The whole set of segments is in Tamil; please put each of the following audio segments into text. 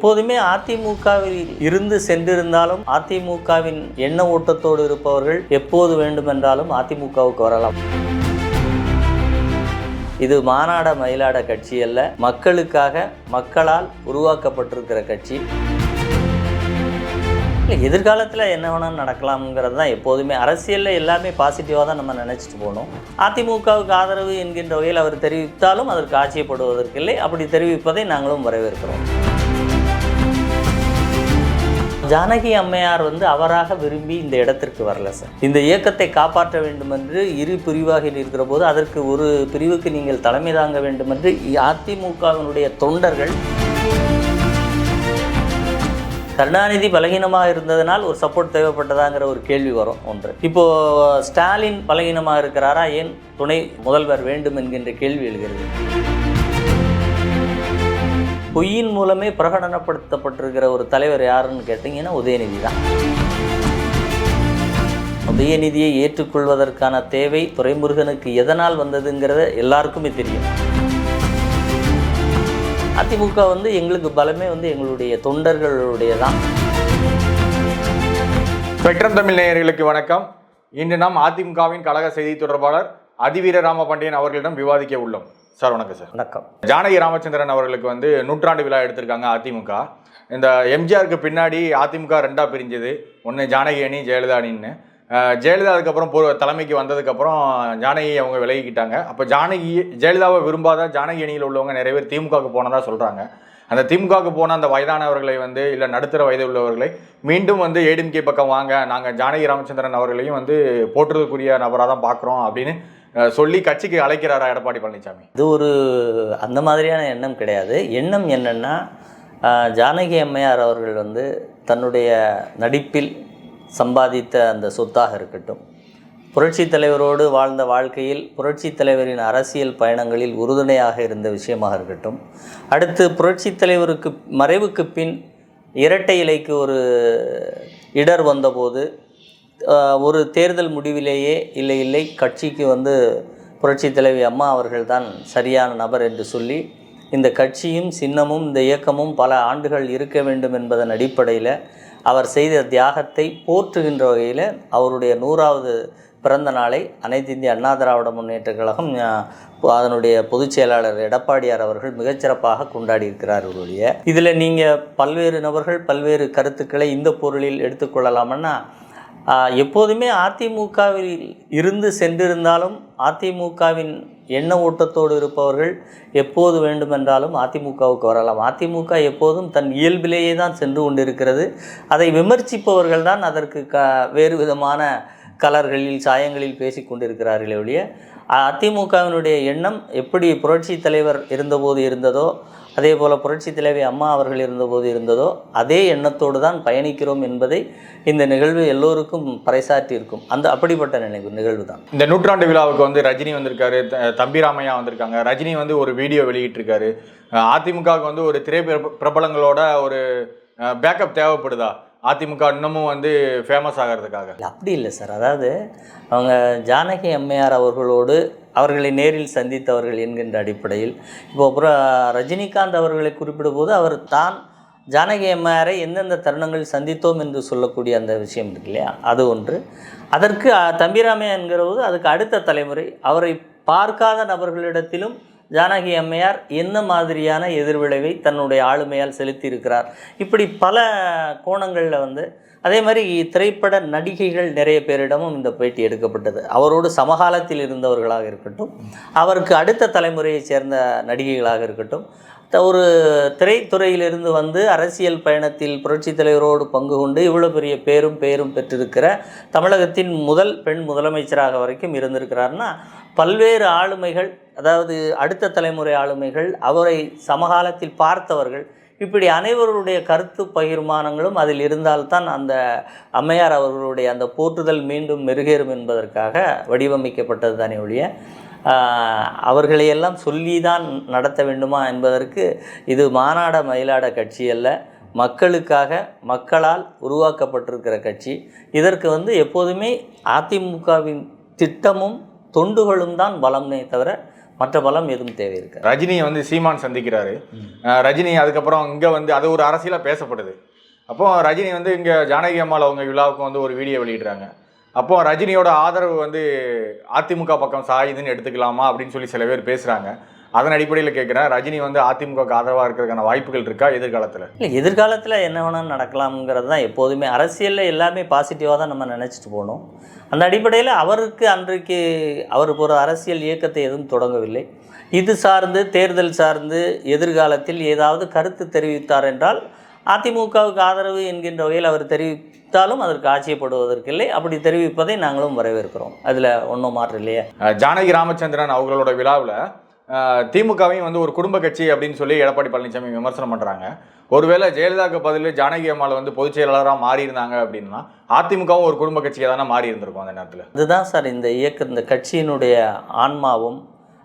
எப்போதுமே அதிமுகவில் இருந்து சென்றிருந்தாலும் அதிமுகவின் எண்ண ஓட்டத்தோடு இருப்பவர்கள் எப்போது வேண்டுமென்றாலும் அதிமுகவுக்கு வரலாம். இது மாநாட மயிலாட கட்சி அல்ல மக்களுக்காக மக்களால் உருவாக்கப்பட்டிருக்கிற கட்சி. இல்லை எதிர்காலத்தில் என்ன வேணாலும் நடக்கலாம்ங்கிறது தான் எப்போதுமே. அரசியலில் எல்லாமே பாசிட்டிவாக தான் நம்ம நினச்சிட்டு போகணும். அதிமுகவுக்கு ஆதரவு என்கின்ற வகையில் அவர் தெரிவித்தாலும் அதற்கு ஆட்சியப்படுவதற்கில்லை அப்படி தெரிவிப்பதை நாங்களும் வரவேற்கிறோம். ஜானகி அம்மையார் வந்து அவராக விரும்பி இந்த இடத்திற்கு வரல சார். இந்த இயக்கத்தை காப்பாற்ற வேண்டும் என்று இரு பிரிவாகில் இருக்கிற போது அதற்கு ஒரு பிரிவுக்கு நீங்கள் தலைமை தாங்க வேண்டும் என்று அதிமுகவினுடைய தொண்டர்கள் கருணாநிதி பலகீனமாக இருந்ததனால் ஒரு சப்போர்ட் தேவைப்பட்டதாங்கிற ஒரு கேள்வி வரும் ஒன்று. இப்போது ஸ்டாலின் பலகீனமாக இருக்கிறாரா? ஏன் துணை முதல்வர் வேண்டும் என்கின்ற கேள்வி எழுகிறது. பொய்யின் மூலமே பிரகடனப்படுத்தப்பட்டிருக்கிற ஒரு தலைவர் யாருன்னு கேட்டிங்கன்னா உதயநிதி தான். உதயநிதியை ஏற்றுக்கொள்வதற்கான தேவை துரைமுருகனுக்கு எதனால் வந்ததுங்கிறத எல்லாருக்குமே தெரியும். அதிமுக வந்து எங்களுக்கு பலமே வந்து எங்களுடைய தொண்டர்களுடைய தான் ஸ்பெக்ட்ரம் தமிழ் நேயர்களுக்கு வணக்கம். இன்று நாம் அதிமுகவின் கழக செய்தி தொடர்பாளர் அதிவீர ராமபாண்டியன் அவர்களிடம் விவாதிக்க உள்ளோம். சார் வணக்கம் சார். வணக்கம். ஜானகி ராமச்சந்திரன் அவர்களுக்கு வந்து நூற்றாண்டு விழா எடுத்திருக்காங்க அதிமுக. இந்த எம்ஜிஆருக்கு பின்னாடி அதிமுக ரெண்டா பிரிஞ்சது. ஒன்று ஜானகி அணி ஜெயலலிதா அணின்னு. ஜெயலலிதா அதுக்கப்புறம் பொ தலைமைக்கு வந்ததுக்கப்புறம் ஜானகி அவங்க விலகிக்கிட்டாங்க. அப்போ ஜானகி ஜெயலலிதாவை விரும்பாத ஜானகி அணியில் உள்ளவங்க நிறைய பேர் திமுகவுக்கு போனதா சொல்கிறாங்க அந்த திமுகவுக்கு போன அந்த வயதானவர்களை வந்து இல்லை நடுத்தர வயது உள்ளவர்களை மீண்டும் வந்து ஏடிஎம்கே பக்கம் வாங்க நாங்கள் ஜானகி ராமச்சந்திரன் அவர்களையும் வந்து போற்றுதற்குரிய நபராக தான் பார்க்குறோம் அப்படின்னு சொல்லி கட்சிக்கு அழைக்கிறாரா எடப்பாடி பழனிசாமி இது ஒரு அந்த மாதிரியான எண்ணம் கிடையாது. எண்ணம் என்னென்னா ஜானகி அம்மையார் அவர்கள் வந்து தன்னுடைய நடிப்பில் சம்பாதித்த அந்த சொத்தாக இருக்கட்டும். புரட்சி தலைவரோடு வாழ்ந்த வாழ்க்கையில் புரட்சி தலைவரின் அரசியல் பயணங்களில் உறுதுணையாக இருந்த விஷயமாக இருக்கட்டும். அடுத்து புரட்சி தலைவருக்கு மறைவுக்கு பின் இரட்டை இலைக்கு ஒரு இடர் வந்தபோது ஒரு தேர்தல் முடிவிலேயே இல்லை இல்லை கட்சிக்கு வந்து புரட்சி தலைவி அம்மா அவர்கள்தான் சரியான நபர் என்று சொல்லி இந்த கட்சியும் சின்னமும் இந்த இயக்கமும் பல ஆண்டுகள் இருக்க வேண்டும் என்பதன் அடிப்படையில் அவர் செய்த தியாகத்தை போற்றுகின்ற வகையில் அவருடைய நூறாவது பிறந்த நாளை அனைத்து இந்திய அண்ணா திராவிட முன்னேற்ற கழகம் அதனுடைய பொதுச் செயலாளர் எடப்பாடியார் அவர்கள் மிகச்சிறப்பாக கொண்டாடி இருக்கிறார்களுடைய இதில் நீங்கள் பல்வேறு நபர்கள் பல்வேறு கருத்துக்களை இந்த பொருளில் எடுத்துக்கொள்ளலாமன்னா எப்போதுமே அதிமுகவில் இருந்து சென்றிருந்தாலும் அதிமுகவின் எண்ண ஓட்டத்தோடு இருப்பவர்கள் எப்போது வேண்டுமென்றாலும் அதிமுகவுக்கு வரலாம். அதிமுக எப்போதும் தன் இயல்பிலேயே தான் சென்று கொண்டிருக்கிறது. அதை விமர்சிப்பவர்கள் தான் அதற்கு க வேறு விதமான கலர்களில் சாயங்களில் பேசி கொண்டிருக்கிறார்களே ஒழிய அதிமுகவினுடைய எண்ணம் எப்படி புரட்சி தலைவர் இருந்தபோது இருந்ததோ அதே போல் புரட்சி தலைவி அம்மா அவர்கள் இருந்தபோது இருந்ததோ அதே எண்ணத்தோடு தான் பயணிக்கிறோம் என்பதை இந்த நிகழ்வு எல்லோருக்கும் பறைசாற்றியிருக்கும். அந்த அப்படிப்பட்ட நினைவு நிகழ்வு தான் இந்த நூற்றாண்டு விழாவுக்கு வந்து ரஜினி வந்திருக்காரு தம்பி ராமையா வந்திருக்காங்க. ரஜினி வந்து ஒரு வீடியோ வெளியிட்டிருக்காரு. அதிமுகவுக்கு வந்து ஒரு திரை பிர- பிரபலங்களோட ஒரு பேக்கப் தேவைப்படுதா? அதிமுக இன்னமும் வந்து ஃபேமஸ் ஆகிறதுக்காக. அப்படி இல்லை சார். அதாவது அவங்க ஜானகி அம்மையார் அவர்களோடு அவர்களை நேரில் சந்தித்தவர்கள் என்கின்ற அடிப்படையில். இப்போ அப்புறம் ரஜினிகாந்த் அவர்களை குறிப்பிடும்போது அவர் தான் ஜானகி அம்மையாரை எந்தெந்த தருணங்களில் சந்தித்தோம் என்று சொல்லக்கூடிய அந்த விஷயம் இருக்கு இல்லையா? அது ஒன்று. அதற்கு தம்பிராமையா என்கிறபோது அதுக்கு அடுத்த தலைமுறை அவரை பார்க்காத நபர்களிடத்திலும் ஜானகி அம்மையார் என்ன மாதிரியான எதிர்விளைவை தன்னுடைய ஆளுமையால் செலுத்தியிருக்கிறார். இப்படி பல கோணங்களில் வந்து அதே மாதிரி திரைப்பட நடிகைகள் நிறைய பேரிடமும் இந்த பேட்டி எடுக்கப்பட்டது. அவரோடு சமகாலத்தில் இருந்தவர்களாக இருக்கட்டும் அவருக்கு அடுத்த தலைமுறையைச் சேர்ந்த நடிகைகளாக இருக்கட்டும் த- ஒரு திரைத்துறையிலிருந்து வந்து அரசியல் பயணத்தில் புரட்சித் தலைவரோடு பங்கு கொண்டு இவ்வளோ பெரிய பேரும் பேரும் பெற்றிருக்கிற தமிழகத்தின் முதல் பெண் முதலமைச்சராக வரைக்கும் இருந்திருக்கிறார்னா பல்வேறு ஆளுமைகள் அதாவது அடுத்த தலைமுறை ஆளுமைகள் அவரை சமகாலத்தில் பார்த்தவர்கள் இப்படி அனைவருடைய கருத்து பகிர்மானங்களும் அதில் இருந்தால்தான் அந்த அம்மையார் அவர்களுடைய அந்த போற்றுதல் மீண்டும் மெருகேறும் என்பதற்காக வடிவமைக்கப்பட்டது தானே ஒழிய அவர்களையெல்லாம் சொல்லி தான் நடத்த வேண்டுமா என்பதற்கு இது மாநாட மயிலாட கட்சி அல்ல மக்களுக்காக மக்களால் உருவாக்கப்பட்டிருக்கிற கட்சி. இதற்கு வந்து எப்போதுமே அதிமுகவின் திட்டமும் தொண்டுகளும் தான் பலமே தவிர மற்ற பலம் எதுவும் தேவை இருக்கு ரஜினியை வந்து சீமான் சந்திக்கிறாரு. ரஜினி அதுக்கப்புறம் இங்கே வந்து அது ஒரு அரசியலாக பேசப்படுது. அப்போ ரஜினி வந்து இங்கே ஜானகி அம்மாள் அவங்க விழாவுக்கும் வந்து ஒரு வீடியோ வெளியிடுறாங்க. அப்போ ரஜினியோட ஆதரவு வந்து அதிமுக பக்கம் சாயுதுன்னு எடுத்துக்கலாமா அப்படின்னு சொல்லி சில பேர் பேசுகிறாங்க அதன் அடிப்படையில் கேட்குறேன் ரஜினி வந்து அதிமுகவுக்கு ஆதரவாக இருக்கிறதுக்கான வாய்ப்புகள் இருக்கா எதிர்காலத்தில்? இல்லை எதிர்காலத்தில் என்ன வேணாலும் நடக்கலாம்ங்கிறது தான் எப்போதுமே. அரசியலில் எல்லாமே பாசிட்டிவாக தான் நம்ம நினச்சிட்டு போகணும் அந்த அடிப்படையில் அவருக்கு அன்றைக்கு அவர் ஒரு அரசியல் இயக்கத்தை எதுவும் தொடங்கவில்லை. இது சார்ந்து தேர்தல் சார்ந்து எதிர்காலத்தில் ஏதாவது கருத்து தெரிவித்தார் என்றால் அதிமுகவுக்கு ஆதரவு என்கின்ற வகையில் அவர் தெரிவித்தாலும் அதற்கு ஆட்சியப்படுவதற்கில்லை அப்படி தெரிவிப்பதை நாங்களும் வரவேற்கிறோம். அதில் ஒன்றும் மாற்றம் இல்லையே. ஜானகி ராமச்சந்திரன் அவங்களோட விழாவில் திமுகவையும் வந்து ஒரு குடும்ப கட்சி அப்படின்னு சொல்லி எடப்பாடி பழனிசாமி விமர்சனம் பண்ணுறாங்க ஒருவேளை ஜெயலலிதாவுக்கு பதில் ஜானகி அம்மாள் வந்து பொதுச் செயலாளராக மாறி இருந்தாங்க அப்படின்னா அதிமுகவும் ஒரு குடும்ப கட்சியாக தானே மாறி இருந்திருக்கும் அந்த நேரத்தில்? இதுதான் சார் இந்த இயக்க இந்த கட்சியினுடைய ஆன்மாவும்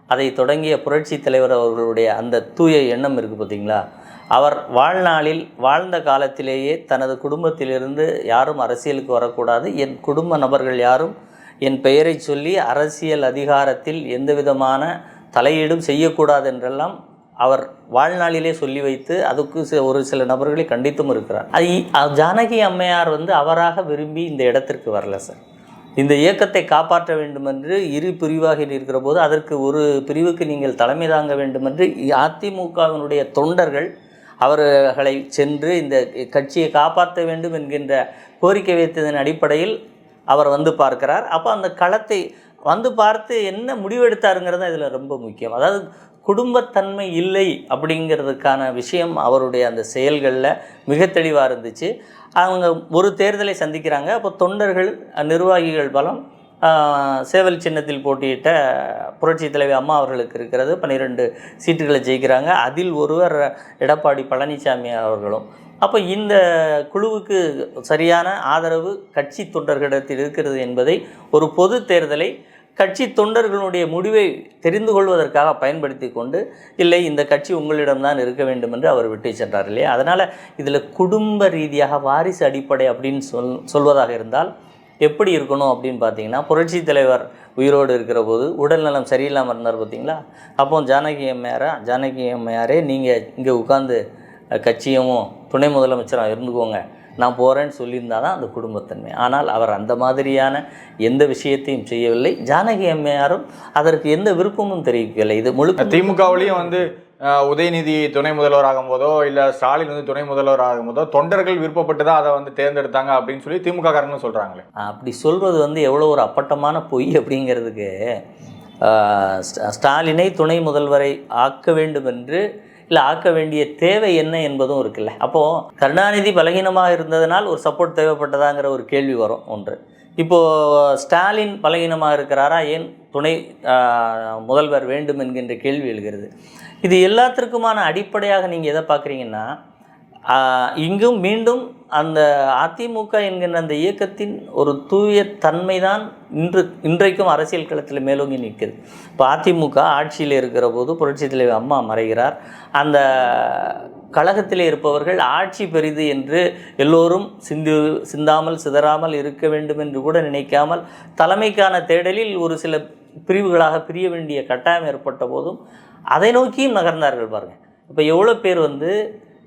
அதை தொடங்கிய புரட்சி தலைவர் அவர்களுடைய அந்த தூய எண்ணம் இருக்குது பார்த்தீங்களா அவர் வாழ்நாளில் வாழ்ந்த காலத்திலேயே தனது குடும்பத்திலிருந்து யாரும் அரசியலுக்கு வரக்கூடாது என் குடும்ப நபர்கள் யாரும் என் பெயரை சொல்லி அரசியல் அதிகாரத்தில் எந்த விதமான தலையீடும் செய்யக்கூடாது என்றெல்லாம் அவர் வாழ்நாளிலே சொல்லி வைத்து அதுக்கு ஒரு சில நபர்களை கண்டித்தும் இருக்கிறார் அது ஜானகி அம்மையார் வந்து அவராக விரும்பி இந்த இடத்திற்கு வரல சார் இந்த இயக்கத்தை காப்பாற்ற வேண்டுமென்று இரு பிரிவாக இருக்கிற போது அதற்கு ஒரு பிரிவுக்கு நீங்கள் தலைமை தாங்க வேண்டுமென்று அதிமுகவினுடைய தொண்டர்கள் அவர்களை சென்று இந்த கட்சியை காப்பாற்ற வேண்டும் என்கின்ற கோரிக்கை வைத்ததன் அடிப்படையில் அவர் வந்து பார்க்கிறார் அப்போ அந்த களத்தை வந்து பார்த்து என்ன முடிவெடுத்தாருங்கிறது இதில் ரொம்ப முக்கியம். அதாவது குடும்பத்தன்மை இல்லை அப்படிங்கிறதுக்கான விஷயம் அவருடைய அந்த செயல்களில் மிக தெளிவாக இருந்துச்சு. அவங்க ஒரு தேர்தலை சந்திக்கிறாங்க. அப்போ தொண்டர்கள் நிர்வாகிகள் பலம் சேவல் சின்னத்தில் போட்டியிட்ட புரட்சி தலைவி அம்மா அவர்களுக்கு இருக்கிறது. பன்னிரெண்டு சீட்டுகளை ஜெயிக்கிறாங்க. அதில் ஒருவர் எடப்பாடி பழனிசாமி அவர்களும். அப்போ இந்த குழுவுக்கு சரியான ஆதரவு கட்சி தொண்டர்களிடத்தில் இருக்கிறது என்பதை ஒரு பொது தேர்தலை கட்சி தொண்டர்களுடைய முடிவை தெரிந்து கொள்வதற்காக பயன்படுத்தி கொண்டு இல்லை இந்த கட்சி உங்களிடம்தான் இருக்க வேண்டும் என்று அவர் விட்டு சென்றார் இல்லையா? அதனால் இதில் குடும்ப ரீதியாக வாரிசு அடிப்படை அப்படின்னு சொல் சொல்வதாக இருந்தால் எப்படி இருக்கணும் அப்படின்னு பார்த்தீங்கன்னா புரட்சி தலைவர் உயிரோடு இருக்கிற போது உடல்நலம் சரியில்லாமல் இருந்தார் பார்த்தீங்களா? அப்போ ஜானகி அம்மையாரா? ஜானகி அம்மையாரே நீங்கள் இங்கே உட்காந்து கட்சியும் துணை முதலமைச்சராக இருந்துக்கோங்க. நான் போகிறேன்னு சொல்லியிருந்தால் தான் அந்த குடும்பத்தன்மை. ஆனால் அவர் அந்த மாதிரியான எந்த விஷயத்தையும் செய்யவில்லை. ஜானகி அம்மையாரும் அதற்கு எந்த விருப்பமும் தெரிவிக்கவில்லை. இது முழுக்க திமுகவிலையும் வந்து உதயநிதி துணை முதல்வர் ஆகும் போதோ இல்லை ஸ்டாலின் வந்து துணை முதல்வர் ஆகும் போதோ தொண்டர்கள் விருப்பப்பட்டு தான் அதை வந்து தேர்ந்தெடுத்தாங்க அப்படின்னு சொல்லி திமுக காரங்க சொல்றாங்களே. அப்படி சொல்வது வந்து எவ்வளோ ஒரு அப்பட்டமான பொய் அப்படிங்கிறதுக்கு ஸ்டாலினை துணை முதல்வரை ஆக்க வேண்டும் என்று இல்லை ஆக்க வேண்டிய தேவை என்ன என்பதும் இருக்குல்ல. அப்போது கருணாநிதி பலகீனமாக இருந்ததனால் ஒரு சப்போர்ட் தேவைப்பட்டதாங்கிற ஒரு கேள்வி வரும் ஒன்று. இப்போது ஸ்டாலின் பலகீனமாக இருக்கிறாரா? ஏன் துணை முதல்வர் வேண்டும் என்கின்ற கேள்வி எழுகிறது. இது எல்லாத்திற்குமான அடிப்படையாக நீங்கள் எதை பார்க்குறீங்கன்னா இங்கும் மீண்டும் அந்த அதிமுக என்கின்ற அந்த இயக்கத்தின் ஒரு தூய தன்மை தான் இன்று இன்றைக்கும் அரசியல் களத்தில் மேலோங்கி நிற்கிறது. இப்போ அதிமுக ஆட்சியில் இருக்கிற போது புரட்சி தலைவர் அம்மா மறைகிறார். அந்த கழகத்தில் இருப்பவர்கள் ஆட்சி பெரிது என்று எல்லோரும் சிந்து சிந்தாமல் சிதறாமல் இருக்க வேண்டும் என்று கூட நினைக்காமல் தலைமைக்கான தேடலில் ஒரு சில பிரிவுகளாக பிரிய வேண்டிய கட்டாயம் ஏற்பட்ட போதும் அதை நோக்கியும் நகர்ந்தார்கள் பாருங்கள் இப்போ எவ்வளோ பேர் வந்து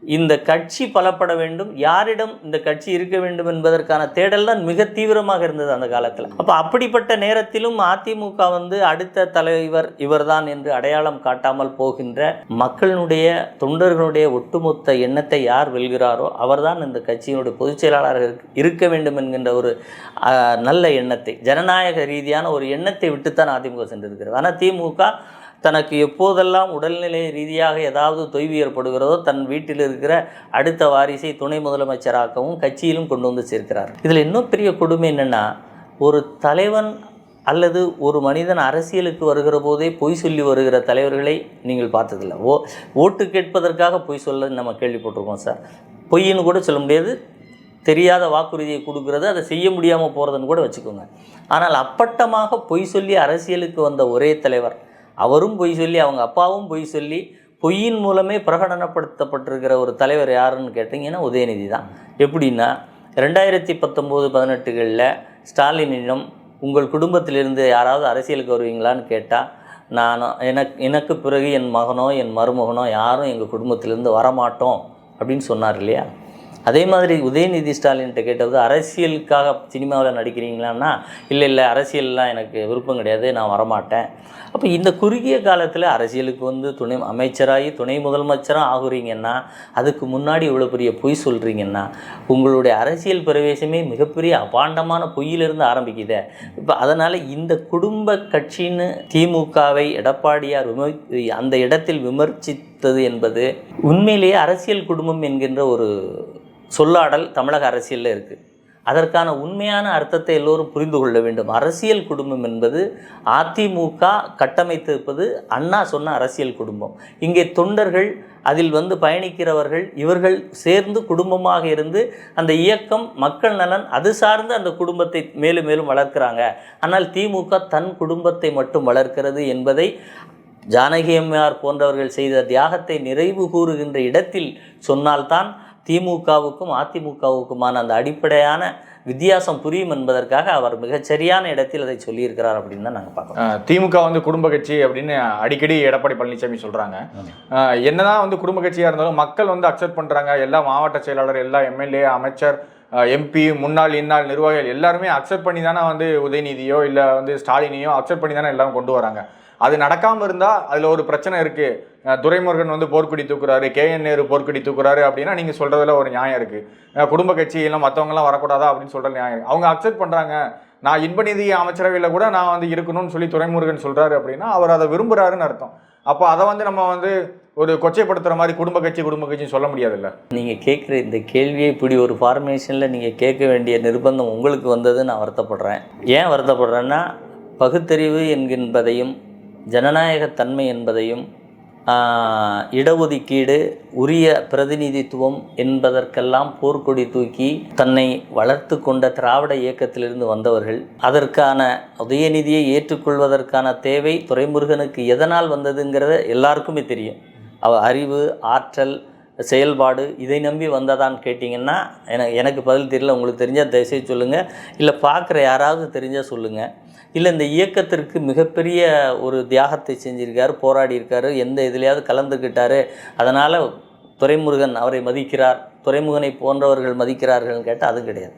இந்த கட்சி பலப்பட வேண்டும் யாரிடம் இந்த கட்சி இருக்க வேண்டும் என்பதற்கான தேடல் தான் மிக தீவிரமாக இருந்தது அந்த காலத்தில். அப்போ அப்படிப்பட்ட நேரத்திலும் அதிமுக வந்து அடுத்த தலைவர் இவர்தான் என்று அடையாளம் காட்டாமல் போகின்ற மக்களினுடைய தொண்டர்களுடைய ஒட்டுமொத்த எண்ணத்தை யார் வெல்கிறாரோ அவர்தான் இந்த கட்சியினுடைய பொதுச் செயலாளராக இருக்க- வேண்டும் என்கின்ற ஒரு நல்ல எண்ணத்தை ஜனநாயக ரீதியான ஒரு எண்ணத்தை விட்டுத்தான் அதிமுக சென்றிருக்கிறது. ஆனால் திமுக தனக்கு எப்போதெல்லாம் உடல்நிலை ரீதியாக ஏதாவது தொய்வு ஏற்படுகிறதோ தன் வீட்டில் இருக்கிற அடுத்த வாரிசை துணை முதலமைச்சராகவும் கட்சியிலும் கொண்டு வந்து சேர்க்கிறார். இதில் இன்னும் பெரிய கொடுமை என்னென்னா ஒரு தலைவன் அல்லது ஒரு மனிதன் அரசியலுக்கு வருகிற போதே பொய் சொல்லி வருகிற தலைவர்களை நீங்கள் பார்த்ததில்ல. ஓ ஓட்டு கேட்பதற்காக பொய் சொல்ல நம்ம கேள்விப்பட்டிருக்கோம் சார். பொய்ன்னு கூட சொல்ல முடியாது. தெரியாத வாக்குறுதியை கொடுக்கறது அதை செய்ய முடியாமல் போகிறதுன்னு கூட வச்சுக்கோங்க. ஆனால் அப்பட்டமாக பொய் சொல்லி அரசியலுக்கு வந்த ஒரே தலைவர் அவரும் பொய் சொல்லி அவங்க அப்பாவும் பொய் சொல்லி பொய்யின் மூலமே பிரகடனப்படுத்தப்பட்டிருக்கிற ஒரு தலைவர் யாருன்னு கேட்டிங்கன்னா உதயநிதி தான். எப்படின்னா ரெண்டாயிரத்தி பத்தொம்போது பதினெட்டுகளில் ஸ்டாலினிடம் உங்கள் குடும்பத்திலிருந்து யாராவது அரசியலுக்கு வருவீங்களான்னு கேட்டால் நான் எனக்கு எனக்கு பிறகு என் மகனோ என் மருமகனோ யாரும் எங்கள் குடும்பத்திலேருந்து வரமாட்டோம். அப்படின்னு சொன்னார் இல்லையா? அதே மாதிரி உதயநிதி ஸ்டாலின்கிட்ட கேட்டது அரசியலுக்காக சினிமாவில் நடிக்கிறீங்களான்னா இல்லை இல்லை அரசியல்லாம் எனக்கு விருப்பம் கிடையாது நான் வரமாட்டேன். அப்போ இந்த குறுகிய காலத்தில் அரசியலுக்கு வந்து துணை அமைச்சராகி துணை முதலமைச்சராக ஆகுறீங்கன்னா அதுக்கு முன்னாடி இவ்வளோ பெரிய பொய் சொல்கிறீங்கன்னா உங்களுடைய அரசியல் பிரவேசமே மிகப்பெரிய அபாண்டமான பொய்யிலிருந்து ஆரம்பிக்குதே. இப்போ அதனால் இந்த குடும்ப கட்சின்னு திமுகவை எடப்பாடியார் விமர் அந்த இடத்தில் விமர்சித்தது என்பது உண்மையிலேயே அரசியல் குடும்பம் என்கின்ற ஒரு சொல்லாடல் தமிழக அரசியலில் இருக்குது அதற்கான உண்மையான அர்த்தத்தை எல்லோரும் புரிந்து கொள்ள வேண்டும். அரசியல் குடும்பம் என்பது அதிமுக கட்டமைத்திருப்பது அண்ணா சொன்ன அரசியல் குடும்பம். இங்கே தொண்டர்கள் அதில் வந்து பயணிக்கிறவர்கள் இவர்கள் சேர்ந்து குடும்பமாக இருந்து அந்த இயக்கம் மக்கள் நலன் அது சார்ந்து அந்த குடும்பத்தை மேலும் மேலும் வளர்க்குறாங்க. ஆனால் திமுக தன் குடும்பத்தை மட்டும் வளர்க்கிறது என்பதை ஜானகி அம்மையார் போன்றவர்கள் செய்த தியாகத்தை நிறைவு கூறுகின்ற இடத்தில் சொன்னால்தான் திமுகவுக்கும் அதிமுகவுக்குமான அந்த அடிப்படையான வித்தியாசம் புரியும் என்பதற்காக அவர் மிகச்சரியான இடத்தில் அதை சொல்லியிருக்கிறார் அப்படின்னு தான் நாங்கள் பார்க்குறோம். அஹ் திமுக வந்து குடும்ப கட்சி அப்படின்னு அடிக்கடி எடப்பாடி பழனிசாமி சொல்றாங்க. அஹ் என்னதான் வந்து குடும்ப கட்சியா இருந்தாலும் மக்கள் வந்து அக்செப்ட் பண்றாங்க. எல்லா மாவட்ட செயலாளர் எல்லா எம்எல்ஏ அமைச்சர் எம்பி முன்னாள் இந்நாள் நிர்வாகிகள் எல்லாருமே அக்செப்ட் பண்ணி தானே வந்து உதயநிதியோ இல்லை வந்து ஸ்டாலினையோ அக்செப்ட் பண்ணி தானே எல்லாரும் கொண்டு வராங்க. அது நடக்காமல் இருந்தால் அதில் ஒரு பிரச்சனை இருக்குது துரைமுருகன் வந்து போர்க்குடி தூக்குறாரு கே என் நேரு போர்க்குடி தூக்குறாரு அப்படின்னா நீங்கள் சொல்கிறதுல ஒரு நியாயம் இருக்குது குடும்ப கட்சி எல்லாம் வரக்கூடாதா அப்படின்னு சொல்கிற நியாயம். அவங்க அக்செப்ட் பண்ணுறாங்க நான் இன்பநிதி அமைச்சரவையில் கூட நான் வந்து இருக்கணும்னு சொல்லி துரைமுருகன் சொல்கிறாரு அப்படின்னா அவர் அதை விரும்புகிறாருன்னு அர்த்தம். அப்போ அதை வந்து நம்ம வந்து ஒரு கொச்சைப்படுத்துகிற மாதிரி குடும்ப கட்சி குடும்ப கட்சின்னு சொல்ல முடியாதுல்ல? நீங்கள் கேட்குற இந்த கேள்வியை இப்படி ஒரு ஃபார்மேஷனில் நீங்கள் கேட்க வேண்டிய நிர்பந்தம் உங்களுக்கு வந்தது நான் வருத்தப்படுறேன். ஏன் வருத்தப்படுறேன்னா பகுத்தறிவு என்கின்றதையும் ஜனநாயகத்தன்மை என்பதையும் இடஒதுக்கீடு உரிய பிரதிநிதித்துவம் என்பதற்கெல்லாம் போர்க்கொடி தூக்கி தன்னை வளர்த்து கொண்ட திராவிட இயக்கத்திலிருந்து வந்தவர்கள். அதற்கான உதயநிதியை ஏற்றுக்கொள்வதற்கான தேவை துரைமுருகனுக்கு எதனால் வந்ததுங்கிறத எல்லாருக்குமே தெரியும். அவ அறிவு ஆற்றல் செயல்பாடு இதை நம்பி வந்ததான்னு கேட்டிங்கன்னா எனக்கு எனக்கு பதில் தெரியல. உங்களுக்கு தெரிஞ்சால் தயவுசெய்து சொல்லுங்கள் இல்லை பார்க்குற யாராவது தெரிஞ்சால் சொல்லுங்கள் இல்லை இந்த இயக்கத்திற்கு மிகப்பெரிய ஒரு தியாகத்தை செஞ்சுருக்காரு போராடி இருக்காரு எந்த இதுலையாவது கலந்துக்கிட்டாரு அதனால் துறைமுருகன் அவரை மதிக்கிறார் துறைமுகனை போன்றவர்கள் மதிக்கிறார்கள்னு கேட்டால் அது கிடையாது.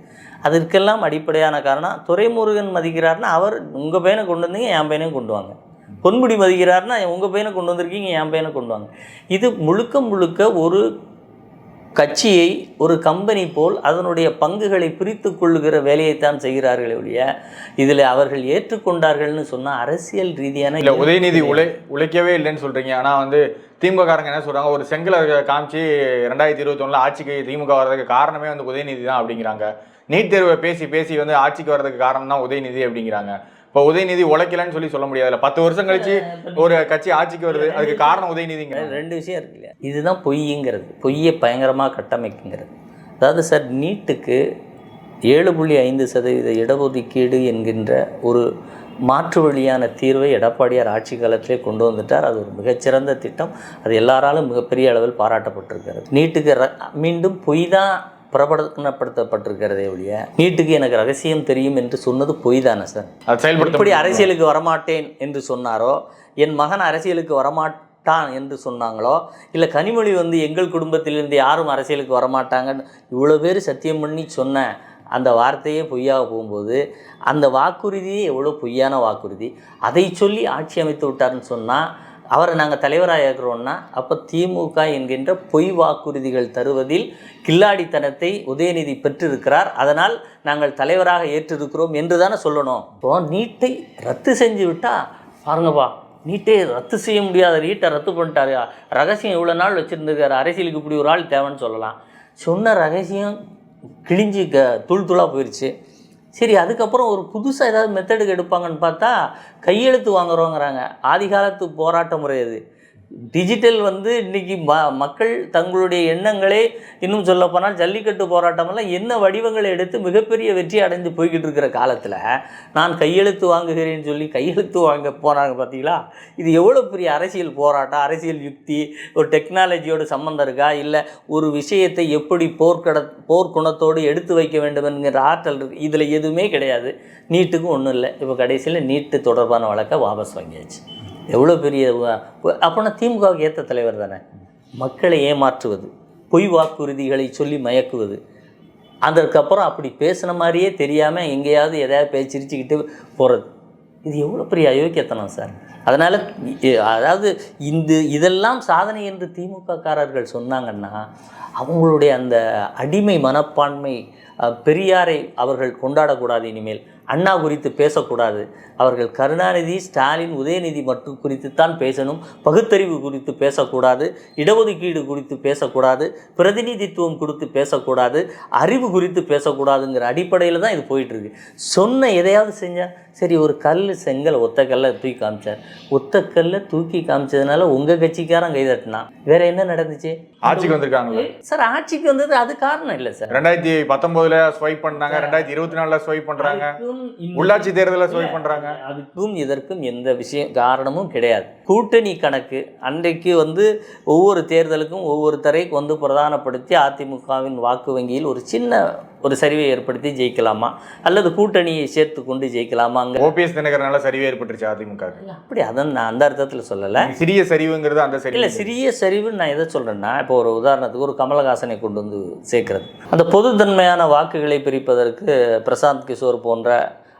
அதற்கெல்லாம் அடிப்படையான காரணம் துரைமுருகன் மதிக்கிறார்னா அவர் உங்கள் பையனை கொண்டு வந்தீங்க என் பையனையும் கொண்டு வாங்க. பொன்முடி மதிக்கிறார்னா உங்கள் பையனை கொண்டு வந்திருக்கீங்க என் பையனை கொண்டு வாங்க. இது முழுக்க முழுக்க ஒரு கட்சியை ஒரு கம்பெனி போல் அதனுடைய பங்குகளை பிரித்து கொள்ளுகிற வேலையைத்தான் செய்கிறார்களே ஒழிய இதில் அவர்கள் ஏற்றுக்கொண்டார்கள்னு சொன்னால் அரசியல் ரீதியான இல்ல உதயநிதி உழை உழைக்கவே இல்லைன்னு சொல்றீங்க. ஆனா வந்து திமுக காரங்க என்ன சொல்றாங்க ஒரு செங்கலை காமிச்சு ரெண்டாயிரத்தி இருபத்தி ஆட்சிக்கு திமுக வர்றதுக்கு காரணமே வந்து உதயநிதி தான் அப்படிங்கிறாங்க. நீட் தேர்வை பேசி பேசி வந்து ஆட்சிக்கு வர்றதுக்கு காரணம் தான் உதயநிதி அப்படிங்கிறாங்க. இப்போ உதயநிதி உழைக்கலன்னு சொல்லி சொல்ல முடியாதுல்ல பத்து வருஷம் கழிச்சு ஒரு கட்சி ஆட்சிக்கு வருது. அதுக்கு காரணம் உதயநிதிங்க. ரெண்டு விஷயம் இருக்கு இல்லையா? இதுதான் பொய்ங்கிறது. பொய்யை பயங்கரமாக கட்டமைக்குங்கிறது. அதாவது சார் நீட்டுக்கு ஏழு புள்ளி ஐந்து சதவீத இடஒதுக்கீடு என்கின்ற ஒரு மாற்று வழியான தீர்வை எடப்பாடியார் ஆட்சி காலத்திலே கொண்டு வந்துட்டார். அது ஒரு மிகச்சிறந்த திட்டம். அது எல்லாராலும் மிகப்பெரிய அளவில் பாராட்டப்பட்டிருக்கிறது. நீட்டுக்கு மீண்டும் பொய் தான் பிரபலப்படுத்தப்பட்டிருக்கிறதே ஒழிய நீட்டுக்கு எனக்கு ரகசியம் தெரியும் என்று சொன்னது பொய் தானே சார் எப்படி? அரசியலுக்கு வரமாட்டேன் என்று சொன்னாரோ? என் மகன் அரசியலுக்கு வரமாட்டான் என்று சொன்னாங்களோ? இல்லை கனிமொழி வந்து எங்கள் குடும்பத்திலிருந்து யாரும் அரசியலுக்கு வரமாட்டாங்கன்னு இவ்வளோ பேர் சத்தியம் பண்ணி சொன்ன அந்த வார்த்தையே பொய்யாக போகும்போது அந்த வாக்குறுதியே எவ்வளோ பொய்யான வாக்குறுதி? அதை சொல்லி ஆட்சி அமைத்து விட்டாருன்னு சொன்னால் அவரை நாங்கள் தலைவராக ஏற்கிறோம்னா அப்போ திமுக என்கின்ற பொய் வாக்குறுதிகள் தருவதில் கில்லாடித்தனத்தை உதயநிதி பெற்றிருக்கிறார். அதனால் நாங்கள் தலைவராக ஏற்றிருக்கிறோம் என்று தானே சொல்லணும். இப்போ நீட்டை ரத்து செஞ்சு விட்டா பாருங்கப்பா நீட்டே ரத்து செய்ய முடியாத நீட்டை ரத்து பண்ணிட்டாரு. ரகசியம் இவ்வளோ நாள் வச்சுருந்துருக்காரு. அரசியலுக்கு இப்படி ஒரு ஆள் தேவைன்னு சொல்லலாம். சொன்ன ரகசியம் கிழிஞ்சு க தூள் தூளாக போயிடுச்சு சரி அதுக்கப்புறம் ஒரு புதுசாக ஏதாவது மெத்தடுக்கு எடுப்பாங்கன்னு பார்த்தா கையெழுத்து வாங்குறோங்கிறாங்க. ஆதி காலத்து போராட்ட முறை அது. டிஜிட்டல் வந்து இன்றைக்கி ம மக்கள் தங்களுடைய எண்ணங்களே இன்னும் சொல்லப்போனால் ஜல்லிக்கட்டு போராட்டமெல்லாம் என்ன வடிவங்களை எடுத்து மிகப்பெரிய வெற்றி அடைந்து போய்கிட்டு இருக்கிற காலத்தில் நான் கையெழுத்து வாங்குகிறேன்னு சொல்லி கையெழுத்து வாங்க போனாங்க பார்த்தீங்களா இது எவ்வளோ பெரிய அரசியல் போராட்டம் அரசியல் யுக்தி ஒரு டெக்னாலஜியோட சம்மந்தம் இருக்கா? இல்லை ஒரு விஷயத்தை எப்படி போர்க்கட போர்க்குணத்தோடு எடுத்து வைக்க வேண்டும் என்கிற ஆற்றல் இருக்குது இதில் எதுவுமே கிடையாது. நீட்டுக்கும் ஒன்றும் இல்லை. இப்போ கடைசியில் நீட்டு தொடர்பான வழக்கை வாபஸ் வாங்கியாச்சு. எவ்வளோ பெரிய அப்போனா திமுகவுக்கு ஏற்ற தலைவர் தானே. மக்களை ஏமாற்றுவது பொய் வாக்குறுதிகளை சொல்லி மயக்குவது. அதற்கப்புறம் அப்படி பேசின மாதிரியே தெரியாமல் எங்கேயாவது எதையாவது பேசி சிரிச்சுக்கிட்டு போகிறது இது எவ்வளோ பெரிய அயோக்கியத்தனம் சார். அதனால் அதாவது இந்த இதெல்லாம் சாதனை என்று திமுகக்காரர்கள் சொன்னாங்கன்னா அவங்களுடைய அந்த அடிமை மனப்பான்மை பெரியாரை அவர்கள் கொண்டாடக்கூடாது இனிமேல். அண்ணா குறித்து பேசக்கூடாது. அவர்கள் கருணாநிதி ஸ்டாலின் உதயநிதி மட்டும் குறித்து தான் பேசணும். பகுத்தறிவு குறித்து பேசக்கூடாது. இடஒதுக்கீடு குறித்து பேசக்கூடாது. பிரதிநிதித்துவம் குறித்து பேசக்கூடாது. அறிவு குறித்து பேசக்கூடாதுங்கிற அடிப்படையில் தான் இது போயிட்டுருக்கு. சொன்ன எதையாவது செஞ்சால் சரி ஒரு கல் செங்கல் ஒத்த கல்லை தூக்கி காமிச்சார். ஒத்த கல்லை தூக்கி காமிச்சதுனால உங்கள் கட்சிக்காரன் கைதட்டினான் வேற என்ன நடந்துச்சு? ஆட்சிக்கு வந்திருக்காங்களே. சார் ஆட்சிக்கு வந்தது அது காரணம் இல்லை சார். ரெண்டாயிரத்தி பத்தொன்பதுல ஸ்வைப் பண்ணாங்க ரெண்டாயிரத்தி இருபத்தி நாலுல ஸ்வைப் பண்றாங்க. இந்த- உள்ளாட்சி தேர்தலில் ஸ்வைப் பண்றாங்க. அதுக்கும் இதற்கும் எந்த விஷயம் காரணமும் கிடையாது. கூட்டணி கணக்கு அன்றைக்கு வந்து ஒவ்வொரு தேர்தலுக்கும் ஒவ்வொருத்தரை வந்து பிரதானப்படுத்தி அதிமுகவின் வாக்கு வங்கியில் ஒரு சின்ன ஒரு சரிவை ஏற்படுத்தி ஜெயிக்கலாமா? அல்லது கூட்டணியை சேர்த்து கொண்டு ஜெயிக்கலாமாங்க ஓபிஎஸ் தினகரனால சரிவே ஏற்பட்டுருச்சு அதிமுக அப்படி அதான் நான் அந்த அர்த்தத்தில் சொல்லலை. சிறிய சரிவுங்கிறது அந்த சரி இல்லை சிறிய சரிவுன்னு நான் எதை சொல்கிறேன்னா இப்போ ஒரு உதாரணத்துக்கு ஒரு கமலஹாசனை கொண்டு வந்து சேர்க்கிறது. அந்த பொதுத்தன்மையான வாக்குகளை பிரிப்பதற்கு பிரசாந்த் கிஷோர் போன்ற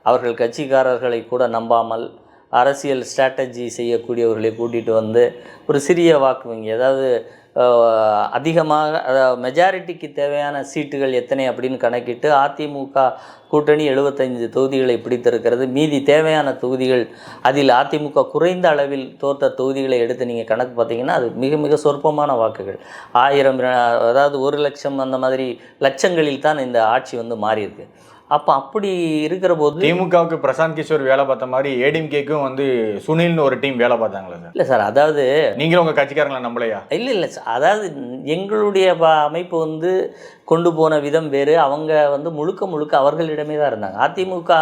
அவர்கள் கட்சிக்காரர்களை கூட நம்பாமல் அரசியல் ஸ்ட்ராட்டஜி செய்யக்கூடியவர்களை கூட்டிகிட்டு வந்து ஒரு சிறிய வாக்கு வங்கி அதாவது அஹ், அதிகமாக அதாவது மெஜாரிட்டிக்கு தேவையான சீட்டுகள் எத்தனை அப்படின்னு கணக்கிட்டு அதிமுக கூட்டணி எழுபத்தைந்து தொகுதிகளை பிடித்திருக்கிறது. மீதி தேவையான தொகுதிகள் அதில் அதிமுக குறைந்த அளவில் தோற்ற தொகுதிகளை எடுத்து நீங்கள் கணக்கு பார்த்தீங்கன்னா அது மிக மிக சொற்பமான வாக்குகள். ஆயிரம் அதாவது ஒரு லட்சம் அந்த மாதிரி லட்சங்களில் தான் இந்த ஆட்சி வந்து மாறியிருக்கு. அப்போ அப்படி இருக்கிற போது திமுகவுக்கு பிரசாந்த் கிஷோர் வேலை பார்த்த மாதிரி ஏடிஎம்கேக்கும் வந்து சுனில்னு ஒரு டீம் வேலை பார்த்தாங்களா சார். இல்லை சார் அதாவது நீங்களும் உங்க கட்சிக்காரங்களை நம்பலையா? இல்லை இல்லை சார் அதாவது எங்களுடைய அமைப்பு வந்து கொண்டு போன விதம் வேறு. அவங்க வந்து முழுக்க முழுக்க அவர்களிடமே தான் இருந்தாங்க. அதிமுக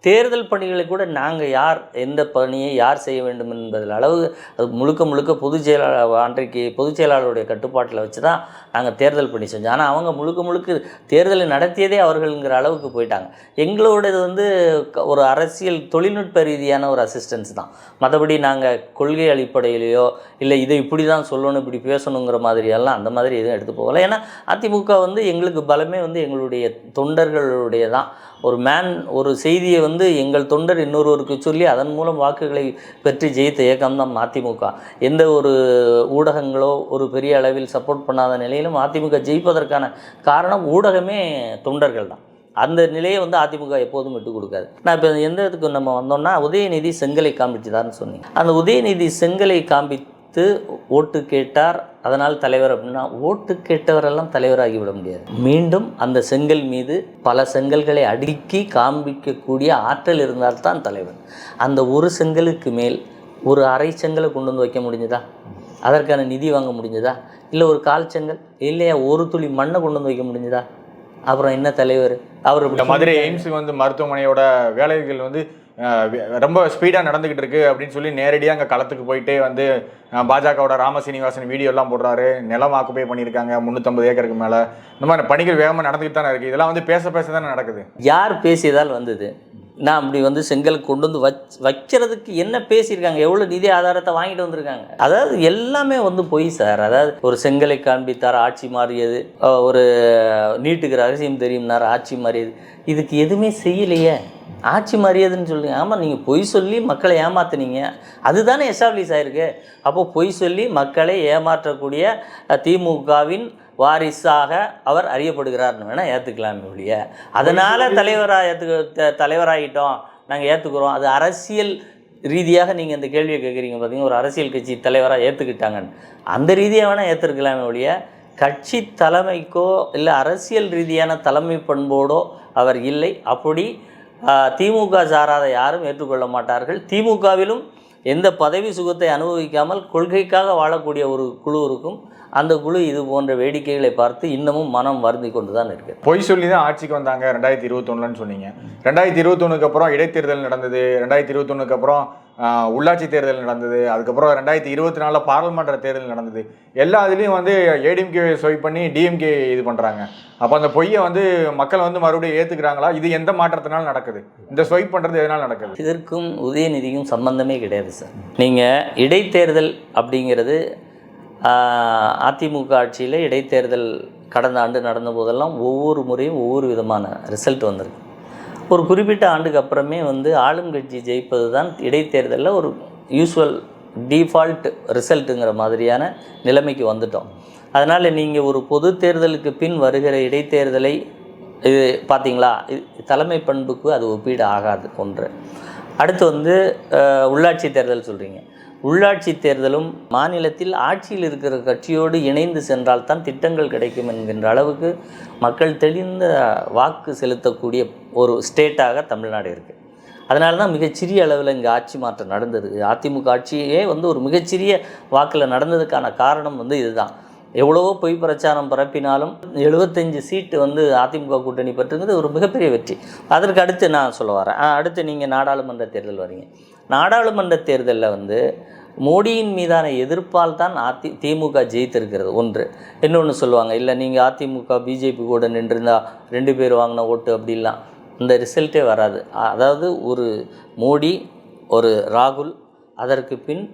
தேர்தல் பணிகளை கூட நாங்கள் யார் எந்த பணியை யார் செய்ய வேண்டும் என்பதில் அளவு அது முழுக்க முழுக்க பொதுச் செயலாளர் அன்றைக்கு பொதுச் செயலாளருடைய கட்டுப்பாட்டில் வச்சு தான் நாங்கள் தேர்தல் பணி செஞ்சோம். ஆனால் அவங்க முழுக்க முழுக்க தேர்தலை நடத்தியதே அவர்கள்ங்கிற அளவுக்கு போயிட்டாங்க. எங்களோடது வந்து க- ஒரு அரசியல் தொழில்நுட்ப ரீதியான ஒரு அசிஸ்டன்ஸ் தான். மற்றபடி நாங்கள் கொள்கை அடிப்படையிலையோ இல்லை இதை இப்படி தான் சொல்லணும் இப்படி பேசணுங்கிற மாதிரியெல்லாம் அந்த மாதிரி எதுவும் எடுத்து போகல. ஏன்னா அதிமுக வந்து எங்களுக்கு பலமே வந்து எங்களுடைய தொண்டர்களுடைய தான் ஒரு மேன் ஒரு செய்தியை வந்து வந்து எங்கள் தொண்டர் இன்னொருவருக்கு சொல்லி அதன் மூலம் வாக்குகளை பெற்று ஜெயித்த இயக்கம் தான் அதிமுக. எந்த ஒரு ஊடகங்களோ ஒரு பெரிய அளவில் சப்போர்ட் பண்ணாத நிலையிலும் அதிமுக ஜெயிப்பதற்கான காரணம் ஊடகமே தொண்டர்கள் தான். அந்த நிலையை வந்து அதிமுக எப்போதும் விட்டு கொடுக்காது. நான் இப்போ எந்த இதுக்கு நம்ம வந்தோம்னா உதயநிதி செங்கலை காமிச்சுதான்னு சொன்னீங்க. அந்த உதயநிதி செங்கலை காண்பித்து ஓட்டு கேட்டார் அதனால் தலைவர் அப்படின்னா ஓட்டு கேட்டவரெல்லாம் தலைவராகி விட முடியாது. மீண்டும் அந்த செங்கல் மீது பல செங்கல்களை அடுக்கி காண்பிக்கக்கூடிய ஆற்றல் இருந்தால்தான் தலைவர். அந்த ஒரு செங்கலுக்கு மேல் ஒரு அரை செங்கலை கொண்டு வந்து வைக்க முடிஞ்சதா? அதற்கான நிதி வாங்க முடிஞ்சதா? இல்லை ஒரு கால் செங்கல் இல்லையா ஒரு துளி மண்ணை கொண்டு வந்து வைக்க முடிஞ்சதா? அப்புறம் என்ன தலைவர்? அவர் மதுரை எய்ம்ஸ் வந்து மருத்துவமனையோட வேலைகள் வந்து ரொம்ப ஸ்பீடாக நடந்துகிட்டு இருக்கு அப்படின்னு சொல்லி நேரடியாக அங்கே களத்துக்கு போயிட்டே வந்து பாஜகவோட ராமசீனிவாசன் வீடியோ எல்லாம் போடுறாரு. நிலம் ஆக்குப்பை பண்ணியிருக்காங்க முந்நூற்றம்பது ஏக்கருக்கு மேலே. இந்த மாதிரி பணிகள் வேகமாக நடந்துக்கிட்டு தானே இருக்குது இதெல்லாம் வந்து பேச பேச தானே நடக்குது. யார் பேசியதால் வந்தது? நான் அப்படி வந்து செங்கல் கொண்டு வந்து வச் வைக்கிறதுக்கு என்ன பேசியிருக்காங்க? எவ்வளோ நிதி ஆதாரத்தை வாங்கிட்டு வந்திருக்காங்க? அதாவது எல்லாமே வந்து பொய் சார். அதாவது ஒரு செங்கலை காண்பித்தார் ஆட்சி மாறியது. ஒரு நீட்டுக்கு ரகசியம் தெரியும்னார் ஆட்சி மாறியது. இதுக்கு எதுவுமே செய்யலையே. ஆட்சி மாறியதுன்னு சொல்லுங்க ஆமாம் நீங்கள் பொய் சொல்லி மக்களை ஏமாத்துனீங்க. அதுதானே எஸ்டாப்ளிஷ் ஆயிருக்கு. அப்போ பொய் சொல்லி மக்களை ஏமாற்றக்கூடிய திமுகவின் வாரிசாக அவர் அறியப்படுகிறார்னு வேணால் ஏற்றுக்கலாமே ஒழிய. அதனால் தலைவராக ஏற்றுக்க தலைவராகிட்டோம் நாங்கள் ஏற்றுக்குறோம் அது அரசியல் ரீதியாக நீங்கள் இந்த கேள்வியை கேட்குறீங்க பார்த்தீங்கன்னா ஒரு அரசியல் கட்சி தலைவராக ஏற்றுக்கிட்டாங்கன்னு அந்த ரீதியாக வேணால் ஏற்றுக்கலாமே ஒழிய கட்சி தலைமைக்கோ இல்லை அரசியல் ரீதியான தலைமை பண்போடோ அவர் இல்லை. அப்படி திமுக சாராத யாரும் ஏற்றுக்கொள்ள மாட்டார்கள். திமுகவிலும் எந்த பதவி சுகத்தை அனுபவிக்காமல் கொள்கைக்காக வாழக்கூடிய ஒரு குழு இருக்கும். அந்த குழு இது போன்ற வேடிக்கைகளை பார்த்து இன்னமும் மனம் வருந்தி கொண்டு தான் இருக்கு பொய் சொல்லி தான் ஆட்சிக்கு வந்தாங்க ரெண்டாயிரத்தி இருபத்தொன்னுலன்னு சொன்னீங்க. ரெண்டாயிரத்தி இருபத்தொன்னுக்கு அப்புறம் இடைத்தேர்தல் நடந்தது. ரெண்டாயிரத்தி இருபத்தொன்னுக்கு அப்புறம் உள்ளாட்சி தேர்தல் நடந்தது. அதுக்கப்புறம் ரெண்டாயிரத்தி இருபத்தி நாலில் பாராளுமன்ற தேர்தல் நடந்தது. எல்லா இதுலேயும் வந்து ஏடிஎம்கே சொய் பண்ணி டிஎம்கே இது பண்ணுறாங்க அப்போ அந்த பொய்யை வந்து மக்கள் வந்து மறுபடியும் ஏற்றுக்கிறாங்களா இது எந்த மாற்றத்தினால நடக்குது? இந்த சொய் பண்ணுறது எதனால் நடக்குது? இதற்கும் உதயநிதிக்கும் சம்பந்தமே கிடையாது சார். நீங்கள் இடைத்தேர்தல் அப்படிங்கிறது அதிமுக ஆட்சியில் இடைத்தேர்தல் கடந்த ஆண்டு நடந்த போதெல்லாம் ஒவ்வொரு முறையும் ஒவ்வொரு விதமான ரிசல்ட் வந்திருக்கு. ஒரு குறிப்பிட்ட ஆண்டுக்கு அப்புறமே வந்து ஆளும் கட்சி ஜெயிப்பது தான் இடைத்தேர்தலில் ஒரு யூஸ்வல் டிஃபால்ட் ரிசல்ட்டுங்கிற மாதிரியான நிலைமைக்கு வந்துட்டோம். அதனால் நீங்கள் ஒரு பொது தேர்தலுக்கு பின் வருகிற இடைத்தேர்தலை இது பார்த்தீங்களா தலைமை பண்புக்கு அது ஒப்பீடு ஆகாது ஒன்று. அடுத்து வந்து உள்ளாட்சி தேர்தல் சொல்கிறீங்க உள்ளாட்சி தேர்தலும் மாநிலத்தில் ஆட்சியில் இருக்கிற கட்சியோடு இணைந்து சென்றால்தான் திட்டங்கள் கிடைக்கும் என்கின்ற அளவுக்கு மக்கள் தெளிந்த வாக்கு செலுத்தக்கூடிய ஒரு ஸ்டேட்டாக தமிழ்நாடு இருக்குது அதனால தான் மிகச்சிறிய அளவில் இங்கே ஆட்சி மாற்றம் நடந்தது. அதிமுக ஆட்சியே வந்து ஒரு மிகச்சிறிய வாக்கில் நடந்ததுக்கான காரணம் வந்து இதுதான். எவ்வளவோ பொய் பிரச்சாரம் பரப்பினாலும் எழுபத்தஞ்சு சீட்டு வந்து அதிமுக கூட்டணி பெற்றிருந்தது ஒரு மிகப்பெரிய வெற்றி. அதற்கு அடுத்து நான் சொல்ல வரேன். ஆ, அடுத்து நீங்கள் நாடாளுமன்ற தேர்தல் வரீங்க. நாடாளுமன்ற தேர்தலில் வந்து மோடியின் மீதான எதிர்ப்பால் தான் அதி திமுக ஜெயித்திருக்கிறது. ஒன்று. இன்னொன்று சொல்லுவாங்க இல்லை நீங்கள் அதிமுக பிஜேபி கூட நின்றிருந்தா ரெண்டு பேர் வாங்கின ஓட்டு அப்படிலாம். இந்த ரிசல்ட்டே வராது. அதாவது ஒரு மோடி ஒரு ராகுல் அதற்கு பின்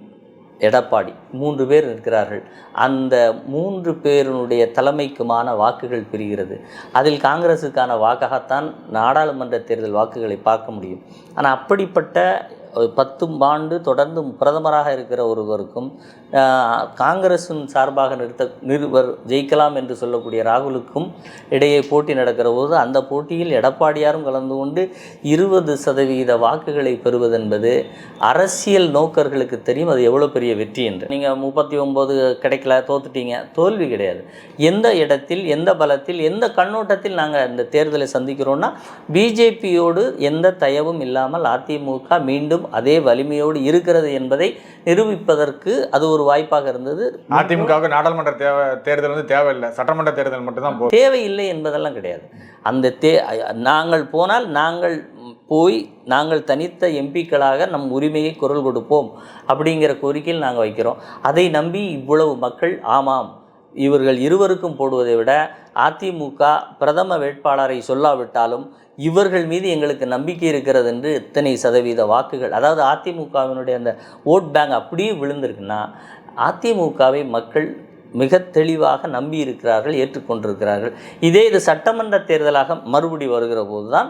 எடப்பாடி மூன்று பேர் இருக்கிறார்கள் அந்த மூன்று பேருனுடைய தலைமைக்குமான வாக்குகள் பிரிகிறது. அதில் காங்கிரஸுக்கான வாக்காகத்தான் நாடாளுமன்ற தேர்தல் வாக்குகளை பார்க்க முடியும். ஆனால் அப்படிப்பட்ட பத்தும் ஆண்டு தொடர்ந்து பிரதமராக இருக்கிற ஒருவருக்கும் காங்கிரஸின் சார்பாக நிறுத்த நிறுவர் ஜெயிக்கலாம் என்று சொல்லக்கூடிய ராகுலுக்கும் இடையே போட்டி நடக்கிற போது அந்த போட்டியில் எடப்பாடியாரும் கலந்து கொண்டு இருபது சதவீத வாக்குகளை பெறுவதென்பது அரசியல் நோக்கர்களுக்கு தெரியும். அது எவ்வளோ பெரிய வெற்றி என்று. நீங்கள் முப்பத்தி ஒம்பது கிடைக்கல தோத்துட்டீங்க. தோல்வி கிடையாது. எந்த இடத்தில் எந்த பலத்தில் எந்த கண்ணோட்டத்தில் நாங்கள் இந்த தேர்தலை சந்திக்கிறோன்னா பிஜேபியோடு எந்த தயவும் இல்லாமல் அதிமுக மீண்டும் அதே வலிமையோடு இருக்கிறது என்பதை நிரூபிப்பதற்கு அது ஒரு வாய்ப்பாக இருந்தது. அதிமுகவுக்கு நாடாளுமன்ற தேவை தேர்தல் வந்து தேவையில்லை. சட்டமன்ற தேர்தல் மட்டும்தான் தேவையில்லை என்பதெல்லாம் கிடையாது. அந்த தே நாங்கள் போனால் நாங்கள் போய் நாங்கள் தனித்த எம்பிக்களாக நம் உரிமையை குரல் கொடுப்போம் அப்படிங்கிற கோரிக்கையில் நாங்கள் வைக்கிறோம். அதை நம்பி இவ்வளவு மக்கள் ஆமாம் இவர்கள் இருவருக்கும் போடுவதை விட அதிமுக பிரதம வேட்பாளரை சொல்லாவிட்டாலும் இவர்கள் மீது எங்களுக்கு நம்பிக்கை இருக்கிறது என்று இத்தனை சதவீத வாக்குகள் அதாவது அதிமுகவினுடைய அந்த ஓட் பேங்க் அப்படியே விழுந்திருக்குன்னா அதிமுகவை மக்கள் மிக தெளிவாக நம்பி இருக்கிறார்கள் ஏற்றுக்கொண்டிருக்கிறார்கள். இதே இது சட்டமன்ற தேர்தலாக மறுபடி வருகிற போது தான்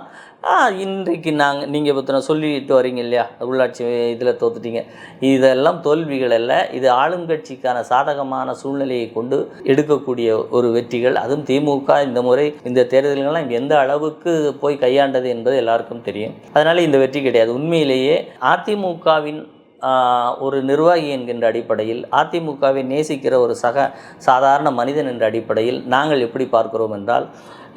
இன்றைக்கு நாங்கள் நீங்கள் பற்றின சொல்லிட்டு வரீங்க இல்லையா? உள்ளாட்சி இதில் தோத்துட்டீங்க. இதெல்லாம் தோல்விகள் அல்ல. இது ஆளும் கட்சிக்கான சாதகமான சூழ்நிலையை கொண்டு எடுக்கக்கூடிய ஒரு வெற்றிகள். அதுவும் திமுக இந்த முறை இந்த தேர்தல்கள்லாம் எந்த அளவுக்கு போய் கையாண்டது என்பது எல்லாருக்கும் தெரியும். அதனால் இந்த வெற்றி கிடையாது. உண்மையிலேயே அதிமுகவின் ஒரு நிர்வாகி என்கின்ற அடிப்படையில் அதிமுகவை நேசிக்கிற ஒரு சக சாதாரண மனிதன் என்ற அடிப்படையில் நாங்கள் எப்படி பார்க்கிறோம் என்றால்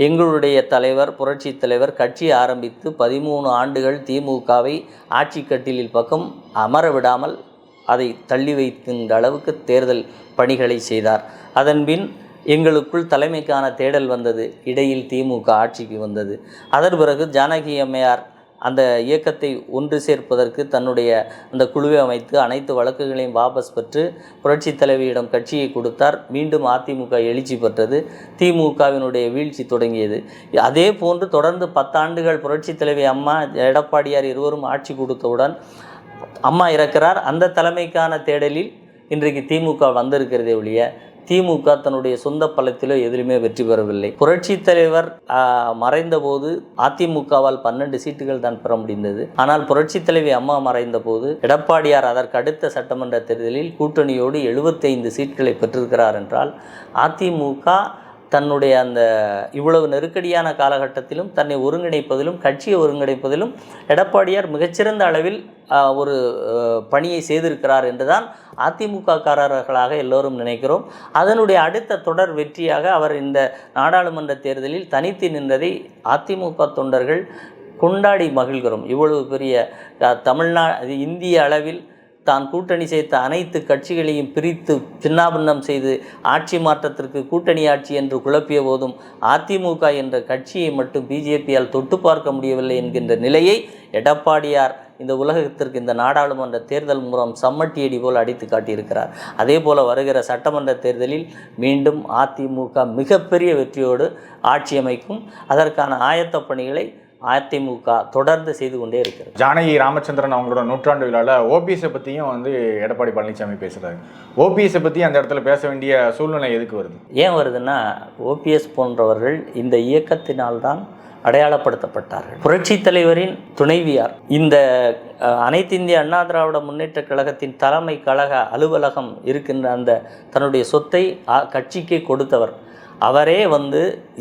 எங்களுடைய தலைவர் புரட்சி தலைவர் கட்சி ஆரம்பித்து பதிமூணு ஆண்டுகள் திமுகவை ஆட்சி கட்டிலில் பக்கம் அமர விடாமல் அதை தள்ளி வைக்கின்ற அளவுக்கு தேர்தல் பணிகளை செய்தார். அதன்பின் எங்களுக்குள் தலைமைக்கான தேடல் வந்தது. இடையில் திமுக ஆட்சிக்கு வந்தது. அதன் பிறகு ஜானகி அம்மையார் அந்த இயக்கத்தை ஒன்று சேர்ப்பதற்கு தன்னுடைய அந்த குழுவை அமைத்து அனைத்து வழக்குகளையும் வாபஸ் பெற்று புரட்சி தலைவியிடம் கட்சியை கொடுத்தார். மீண்டும் அதிமுக எழுச்சி பெற்றது. திமுகவினுடைய வீழ்ச்சி தொடங்கியது. அதே போன்று தொடர்ந்து பத்தாண்டுகள் புரட்சி தலைவி அம்மா எடப்பாடியார் இருவரும் ஆட்சி கொடுத்தவுடன் அம்மா இறக்கிறார். அந்த தலைமைக்கான தேடலில் இன்றைக்கு திமுக வந்திருக்கிறதே ஒழிய திமுக தன்னுடைய சொந்த பலத்திலோ எதிலுமே வெற்றி பெறவில்லை. புரட்சி தலைவர் மறைந்த மறைந்தபோது அதிமுகவால் பன்னெண்டு சீட்டுகள் தான் பெற முடிந்தது. ஆனால் புரட்சி தலைவி அம்மா மறைந்த போது எடப்பாடியார் அதற்கு அடுத்த சட்டமன்ற தேர்தலில் கூட்டணியோடு எழுபத்தைந்து சீட்களை பெற்றிருக்கிறார் என்றால் அதிமுக தன்னுடைய அந்த இவ்வளவு நெருக்கடியான காலகட்டத்திலும் தன்னை ஒருங்கிணைப்பதிலும் கட்சியை ஒருங்கிணைப்பதிலும் எடப்பாடியார் மிகச்சிறந்த அளவில் ஒரு பணியை செய்திருக்கிறார் என்றுதான் அதிமுககாரர்களாக எல்லோரும் நினைக்கிறோம். அதனுடைய அடுத்த தொடர் வெற்றியாக அவர் இந்த நாடாளுமன்ற தேர்தலில் தனித்து நின்றதை அதிமுக தொண்டர்கள் கொண்டாடி மகிழ்கிறோம். இவ்வளவு பெரிய தமிழ்நா இந்திய அளவில் தான் கூட்டணி சேர்த்த அனைத்து கட்சிகளையும் பிரித்து சின்னாபின்னம் செய்து ஆட்சி மாற்றத்திற்கு கூட்டணி ஆட்சி என்று குழப்பிய போதும் அதிமுக என்ற கட்சியை மட்டும் பிஜேபியால் தொட்டு பார்க்க முடியவில்லை என்கின்ற நிலையை எடப்பாடியார் இந்த உலகத்திற்கு இந்த நாடாளுமன்ற தேர்தல் மூலம் சம்மட்டியடி போல் அடித்து காட்டியிருக்கிறார். அதே போல் வருகிற சட்டமன்ற தேர்தலில் மீண்டும் அதிமுக மிகப்பெரிய வெற்றியோடு ஆட்சி அமைக்கும். அதற்கான ஆயத்த பணிகளை அதிமுக தொடர்ந்து செய்து கொண்டே இருக்கிறது. ஜானகி ராமச்சந்திரன் அவங்களோட நூற்றாண்டு விழாவில் ஓபிஎஸை பற்றியும் வந்து எடப்பாடி பழனிசாமி பேசுகிறாரு ஓபிஎஸை பற்றி அந்த இடத்துல பேச வேண்டிய சூழ்நிலை எதுக்கு வருது? ஏன் வருதுன்னா ஓபிஎஸ் போன்றவர்கள் இந்த இயக்கத்தினால்தான் அடையாளப்படுத்தப்பட்டார்கள். புரட்சி தலைவரின் துணைவியார் இந்த அனைத்து இந்திய அண்ணா திராவிட முன்னேற்றக் கழகத்தின் தலைமை கழக அலுவலகம் இருக்கின்ற அந்த தன்னுடைய சொத்தை கட்சிக்கு கொடுத்தவர் அவரே வந்து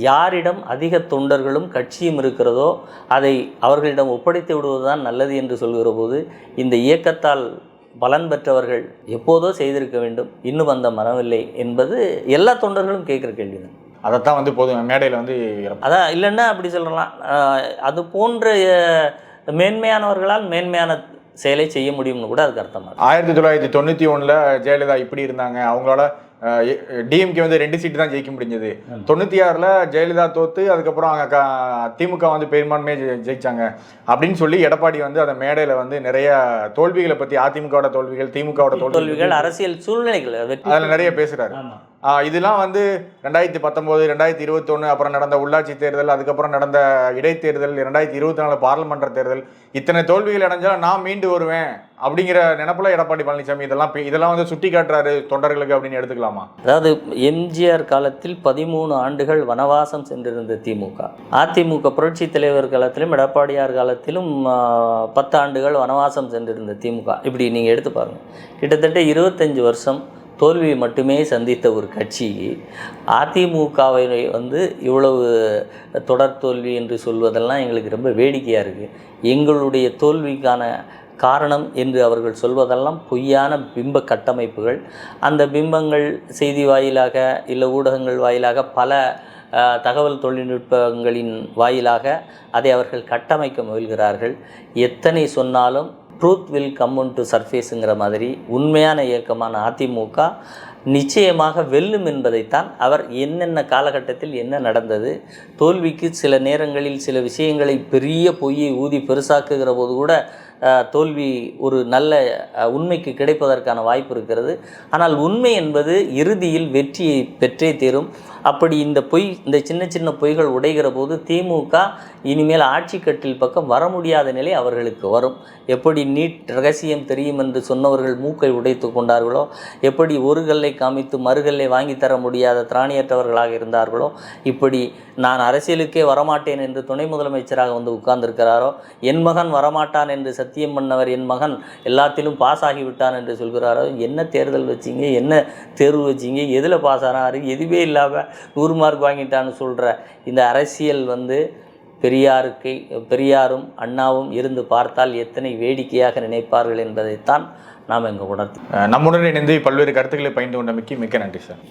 யாரிடம் அதிக தொண்டர்களும் கட்சியும் இருக்கிறதோ அதை அவர்களிடம் ஒப்படைத்து விடுவதுதான் நல்லது என்று சொல்கிற போது இந்த இயக்கத்தால் பலன் பெற்றவர்கள் எப்போதோ செய்திருக்க வேண்டும். இன்னும் அந்த மரமில்லை என்பது எல்லா தொண்டர்களும் கேட்குற கேள்வி தான் அதைத்தான் வந்து பொது மேடையில் வந்து. அதான் இல்லைன்னா அப்படி சொல்லலாம். அது போன்ற மேன்மையானவர்களால் மேன்மையான செயலை செய்ய முடியும்னு கூட அதுக்கு அர்த்தமாக ஆயிரத்தி தொள்ளாயிரத்தி தொண்ணூற்றி ஒன்றில் ஜெயலலிதா இப்படி இருந்தாங்க. அவங்களால டிஎம்கே வந்து ரெண்டு சீட்டு தான் ஜெயிக்க முடிஞ்சது. தொண்ணூற்றி ஆறில் ஜெயலலிதா தோத்து அதுக்கப்புறம் அங்கே திமுக வந்து பெரும்பான்மையை ஜெயிச்சாங்க. அப்படின்னு சொல்லி எடப்பாடி வந்து அந்த மேடையில் வந்து நிறைய தோல்விகளை பற்றி அதிமுகவோட தோல்விகள் திமுகவோட தோல்விகள் அரசியல் சூழ்நிலைகள் அதில் நிறைய பேசுகிறாரு இதெல்லாம் வந்து ரெண்டாயிரத்தி பத்தொம்போது ரெண்டாயிரத்தி இருபத்தொன்று அப்புறம் நடந்த உள்ளாட்சி தேர்தல் அதுக்கப்புறம் நடந்த இடைத்தேர்தல் ரெண்டாயிரத்தி இருபத்தி நாலு பாராளுமன்ற தேர்தல் இத்தனை தோல்விகள் அடைஞ்சாலும் நான் மீண்டு வருவேன். அப்படிங்கிற நினப்புல எடப்பாடி பழனிசாமி இதெல்லாம் இதெல்லாம் வந்து சுட்டி காட்டுறாரு தொண்டர்களுக்கு அப்படின்னு எடுத்துக்கலாமா? அதாவது எம்ஜிஆர் காலத்தில் பதிமூணு ஆண்டுகள் வனவாசம் சென்றிருந்த திமுக. அதிமுக புரட்சி தலைவர் காலத்திலும் எடப்பாடியார் காலத்திலும் பத்து ஆண்டுகள் வனவாசம் சென்றிருந்த திமுக. இப்படி நீங்கள் எடுத்து பாருங்கள் கிட்டத்தட்ட இருபத்தஞ்சு வருஷம் தோல்வியை மட்டுமே சந்தித்த ஒரு கட்சி. அதிமுகவை வந்து இவ்வளவு தொடர் தோல்வி என்று சொல்வதெல்லாம் எங்களுக்கு ரொம்ப வேடிக்கையாக இருக்குது எங்களுடைய தோல்விக்கான காரணம் என்று அவர்கள் சொல்வதெல்லாம் பொய்யான பிம்ப கட்டமைப்புகள். அந்த பிம்பங்கள் செய்தி வாயிலாக இல்லை ஊடகங்கள் வாயிலாக பல தகவல் தொழில்நுட்பங்களின் வாயிலாக அதை அவர்கள் கட்டமைக்க முயல்கிறார்கள். எத்தனை சொன்னாலும் ட்ரூத் வில் கம் டு சர்ஃபேஸுங்கிற மாதிரி உண்மையான இயக்கமான அதிமுக நிச்சயமாக வெல்லும் என்பதைத்தான் அவர் என்னென்ன காலகட்டத்தில் என்ன நடந்தது தோல்விக்கு சில நேரங்களில் சில விஷயங்களை பெரிய பொய்யை ஊதி பெருசாக்குகிற போது கூட தோல்வி ஒரு நல்ல உண்மைக்கு கிடைப்பதற்கான வாய்ப்பு இருக்கிறது. ஆனால் உண்மை என்பது இறுதியில் வெற்றியை பெற்றே தீரும். அப்படி இந்த பொய் இந்த சின்ன சின்ன பொய்கள் உடைகிற போது திமுக இனிமேல் ஆட்சி கட்டில் பக்கம் வர முடியாத நிலை அவர்களுக்கு வரும். எப்படி நீட் ரகசியம் தெரியும் என்று சொன்னவர்கள் மூக்கை உடைத்து கொண்டார்களோ? எப்படி ஒரு கல்லை காமித்து மறுகல்லை வாங்கி தர முடியாத திராணியற்றவர்களாக இருந்தார்களோ? இப்படி நான் அரசியலுக்கே வரமாட்டேன் என்று துணை முதலமைச்சராக வந்து உட்கார்ந்திருக்கிறாரோ? என் மகன் வரமாட்டான் என்று சத்தியம் பண்ணவர் என் மகன் எல்லாத்திலும் பாஸ் ஆகிவிட்டான் என்று சொல்கிறாரோ? என்ன தேர்தல் வச்சீங்க? என்ன தேர்வு வச்சீங்க? எதில் பாஸ் ஆனார்? எதுவே இல்லாமல் நூறு மார்க் வாங்கிட்டான்னு சொல்கிற இந்த அரசியல் வந்து பெரியாருக்கு பெரியாரும் அண்ணாவும் இருந்து பார்த்தால் எத்தனை வேடிக்கையாக நினைப்பார்கள் என்பதைத்தான் நாம் இங்கே உணர்த்து நம்முடன் இணைந்து பல்வேறு கருத்துக்களை பகிர்ந்து கொண்டமைக்கு மிக்க நன்றி சார்.